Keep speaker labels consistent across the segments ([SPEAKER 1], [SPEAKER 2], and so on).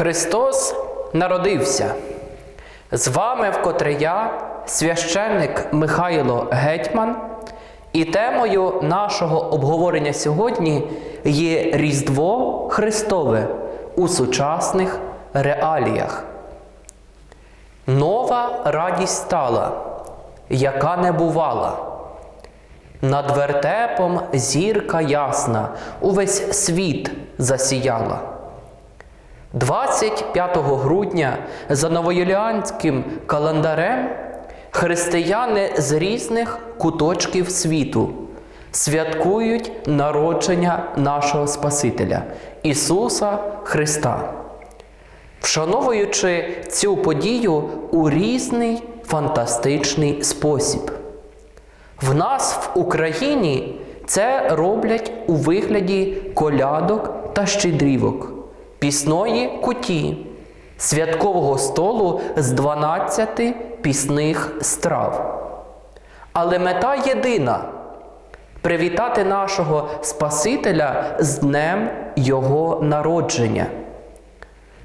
[SPEAKER 1] Христос народився. З вами вкотре я, священник Михайло Гетьман, і темою нашого обговорення сьогодні є Різдво Христове у сучасних реаліях. Нова радість стала, яка не бувала. Над вертепом зірка ясна, увесь світ засіяла. 25 грудня за новоюліанським календарем християни з різних куточків світу святкують народження нашого Спасителя Ісуса Христа, вшановуючи цю подію у різний фантастичний спосіб. В нас в Україні це роблять у вигляді колядок та щедрівок, пісної куті, святкового столу з 12 пісних страв. Але мета єдина привітати нашого Спасителя з днем Його народження.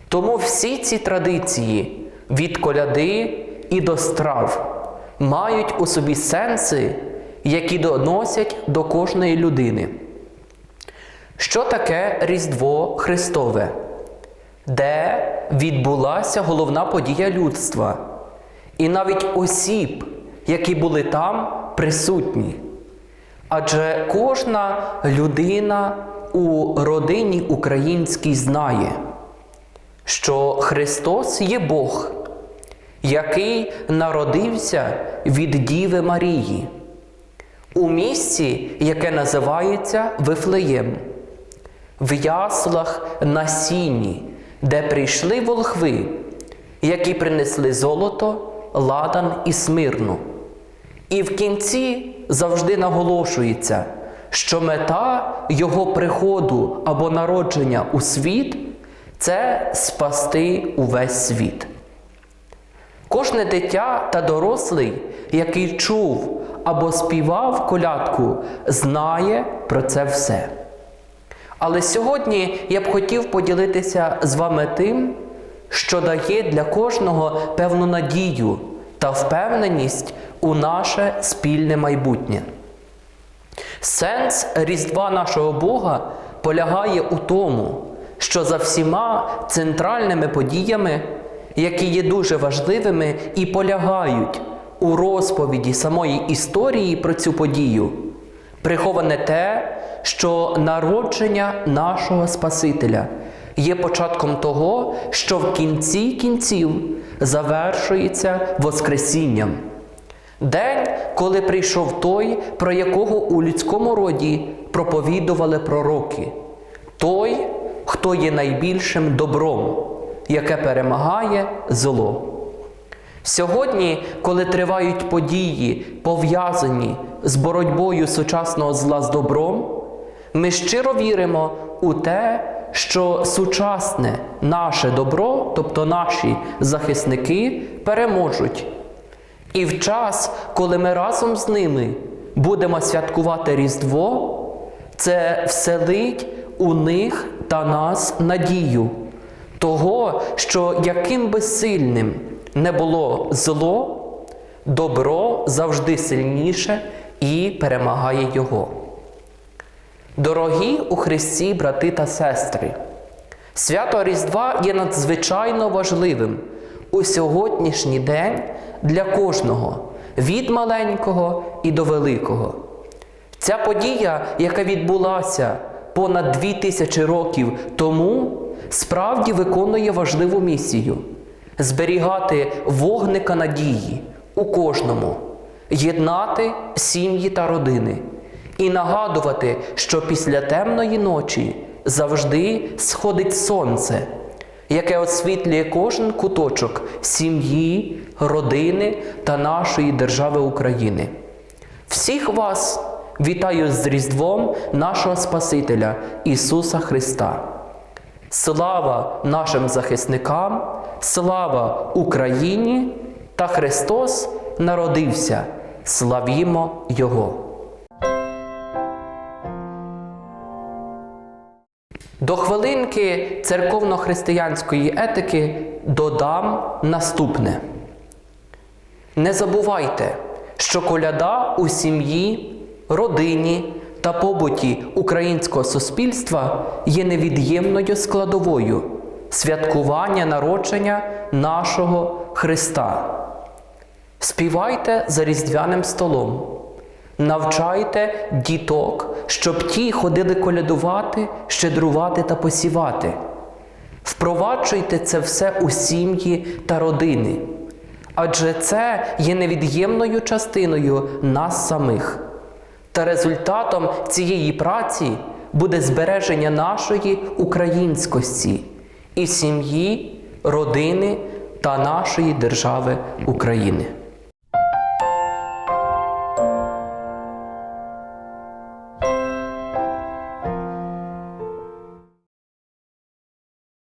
[SPEAKER 1] Тому всі ці традиції від коляди і до страв мають у собі сенси, які доносять до кожної людини. Що таке Різдво Христове? Де відбулася головна подія людства, і навіть осіб, які були там присутні. Адже кожна людина у родині українській знає, що Христос є Бог, який народився від Діви Марії у місці, яке називається Вифлеєм, в яслах на сіні, де прийшли волхви, які принесли золото, ладан і смирну. І в кінці завжди наголошується, що мета його приходу або народження у світ це спасти увесь світ. Кожне дитя та дорослий, який чув або співав колядку, знає про це все. Але сьогодні я б хотів поділитися з вами тим, що дає для кожного певну надію та впевненість у наше спільне майбутнє. Сенс Різдва нашого Бога полягає у тому, що за всіма центральними подіями, які є дуже важливими і полягають у розповіді самої історії про цю подію, приховане те, що народження нашого Спасителя є початком того, що в кінці кінців завершується Воскресінням. День, коли прийшов той, про якого у людському роді проповідували пророки, той, хто є найбільшим добром, яке перемагає зло. Сьогодні, коли тривають події, пов'язані з боротьбою сучасного зла з добром, ми щиро віримо у те, що сучасне наше добро, тобто наші захисники, переможуть. І в час, коли ми разом з ними будемо святкувати Різдво, це вселить у них та нас надію того, що яким би сильним не було зло, добро завжди сильніше і перемагає його. Дорогі у Христі, брати та сестри, свято Різдва є надзвичайно важливим у сьогоднішній день для кожного, від маленького і до великого. Ця подія, яка відбулася понад дві тисячі років тому, справді виконує важливу місію зберігати вогника надії у кожному, єднати сім'ї та родини і нагадувати, що після темної ночі завжди сходить сонце, яке освітлює кожен куточок сім'ї, родини та нашої держави України. Всіх вас вітаю з Різдвом нашого Спасителя Ісуса Христа. Слава нашим захисникам, слава Україні та Христос народився. Славімо Його! До церковно-християнської етики додам наступне. Не забувайте, що коляда у сім'ї, родині та побуті українського суспільства є невід'ємною складовою святкування народження нашого Христа. Співайте за різдвяним столом, навчайте діток, щоб ті ходили колядувати, щедрувати та посівати. Впроваджуйте це все у сім'ї та родини, адже це є невід'ємною частиною нас самих. Та результатом цієї праці буде збереження нашої українськості і сім'ї, родини та нашої держави України.